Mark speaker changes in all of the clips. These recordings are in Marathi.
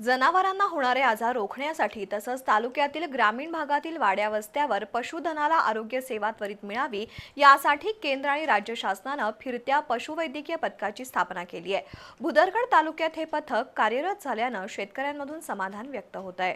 Speaker 1: जनावरांना होणारे आजार रोखण्यासाठी तसंच तालुक्यातील ग्रामीण भागातील वाड्या वस्त्यावर पशुधनाला आरोग्य सेवा त्वरित मिळावी यासाठी केंद्र आणि राज्य शासनानं फिरत्या पशुवैद्यकीय पथकाची स्थापना केली आहे. भुदरगड तालुक्यात हे पथक कार्यरत झाल्यानं शेतकऱ्यांमधून समाधान व्यक्त होत आहे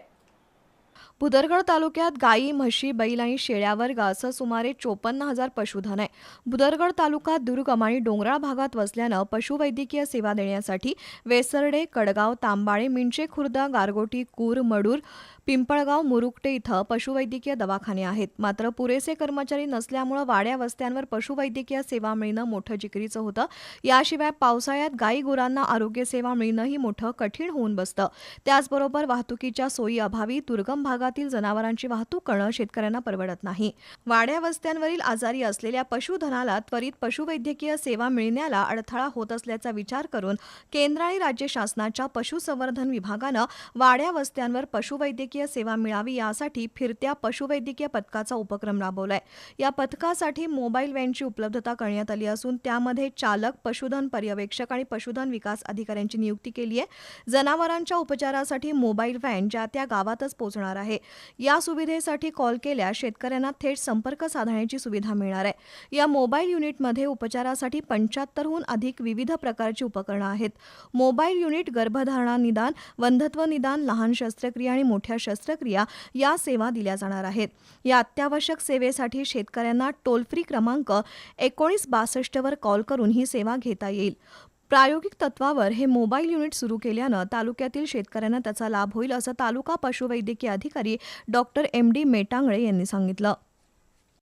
Speaker 1: भुदरगड तालुक्यात गायी म्हशी बैल आणि शेळ्यावर्ग असं सुमारे चोपन्न हजार पशुधन आहे. भुदरगड तालुका दुर्गम आणि डोंगराळ भागात वसल्यानं पशुवैद्यकीय सेवा देण्यासाठी वेसरडे कडगाव तांबाळे मिंचे खुर्द गारगोटी कूर मडूर पिंपळगाव मुरुकटे इथं पशुवैद्यकीय दवाखाने आहेत. मात्र पुरेसे कर्मचारी नसल्यामुळं वाड्या वस्त्यांवर पशुवैद्यकीय सेवा मिळणं मोठं जिकरीचं होतं. याशिवाय पावसाळ्यात गायी गुरांना आरोग्य सेवा मिळणंही मोठं कठीण होऊन बसतं. त्याचबरोबर वाहतुकीच्या सोयी अभावी दुर्गम भागातील जनावरांची वाहतूक करणं शेतकऱ्यांना परवडत नाही. वाड्या वस्त्यांवरील आजारी असलेल्या पशुधनाला त्वरित पशुवैद्यकीय सेवा मिळण्याला अडथळा होत असल्याचा विचार करून केंद्र आणि राज्य शासनाच्या पशुसंवर्धन विभागानं वाड्या वस्त्यांवर पशुवैद्यकीय सेवा मिळावी यासाठी फिरत्या पशुवैद्यकीय पथकाचा उपक्रम राबवलाय. या पथकासाठी मोबाईल व्हॅनची उपलब्धता करण्यात आली असून त्यामध्ये चालक पशुधन पर्यवेक्षक आणि पशुधन विकास अधिकाऱ्यांची नियुक्ती केली आहे जनावरांच्या उपचारासाठी मोबाईल व्हॅन ज्या त्या गावातच पोहोचणार आहे. या सुविधेसाठी कॉल केल्यास शेतकऱ्यांना थेट संपर्क साधण्याची सुविधा मिळणार आहे. या मोबाईल युनिटमध्ये उपचारासाठी पंच्याहत्तरहून अधिक विविध प्रकारची उपकरणं आहेत. मोबाईल युनिट गर्भधारणा निदान वंधत्व निदान लहान शस्त्रक्रिया आणि मोठ्या शस्त्रक्रिया या सेवा दिल्या जाणार आहेत. या अत्यावश्यक सेवेसाठी शेतकऱ्यांना टोल फ्री क्रमांक एकोणीस बासष्टवर कॉल करून ही सेवा घेता येईल. प्रायोगिक तत्वावर हे मोबाईल युनिट सुरू केल्यानं तालुक्यातील शेतकऱ्यांना त्याचा लाभ होईल असं तालुका पशुवैद्यकीय अधिकारी डॉक्टर एम डी मेटांगळे यांनी सांगितलं.